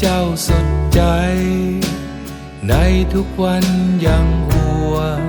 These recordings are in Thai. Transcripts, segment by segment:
เจ้าสุดใจ ในทุกวันยังห่วง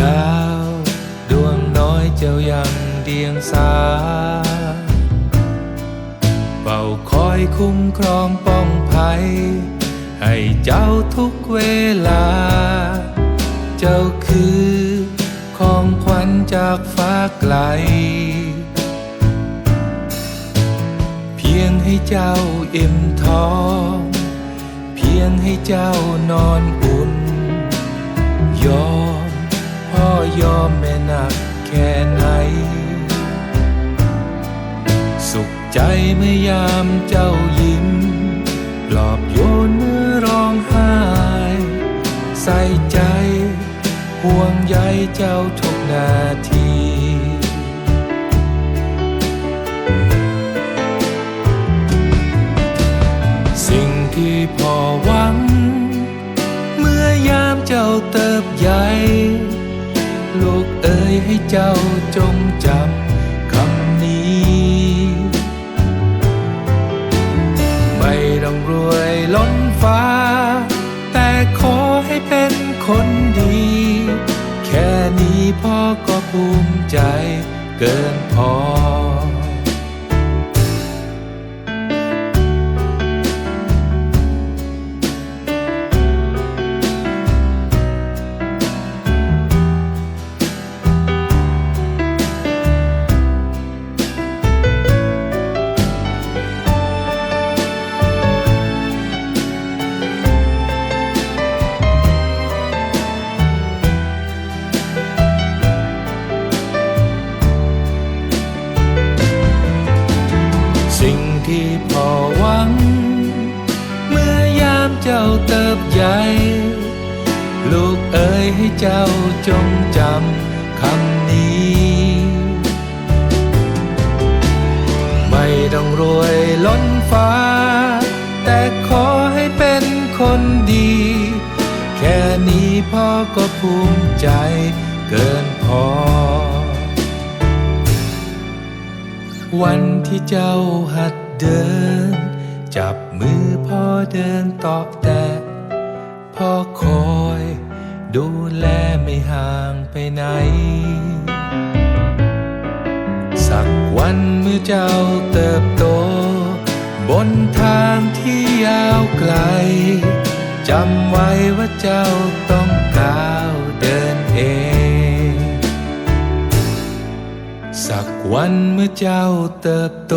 ดาวดวงน้อยเจ้ายังเดียงสาเฝ้าคอยคุ้มครองป้องภัย ให้เจ้าทุกเวลา เจ้าคือของขวัญจากฟ้าไกล ให้เจ้าอิ่มท้อง เพียงให้เจ้านอนอุ่น ยอมพ่อยอมแม่หนักแค่ไหน สุขใจเมื่อยามเจ้ายิ้ม ปลอบโยนเมื่อร้องไห้ ใส่ใจห่วงใยเจ้าทุกนาที เติบใหญ่ ลูกเอ๋ยให้เจ้าจงจำคำนี้ ไม่ต้องรวยล้นฟ้า แต่ขอให้เป็นคนดี แค่นี้พ่อก็ภูมิใจเกินพอ เติบใหญ่ ลูกเอ๋ยให้เจ้าจงจำคำนี้ ไม่ต้องรวยล้นฟ้า แต่ขอให้เป็นคนดี แค่นี้พ่อก็ภูมิใจเกินพอ วันที่เจ้าหัดเดิน จับมือพ่อเดินต่อแต่พ่อคอยดูแลไม่ห่างไปไหน สักวันเมื่อเจ้าเติบโต บนทางที่ยาวไกล จำไว้ว่าเจ้าต้องก้าวเดินเอง สักวันเมื่อเจ้าเติบโต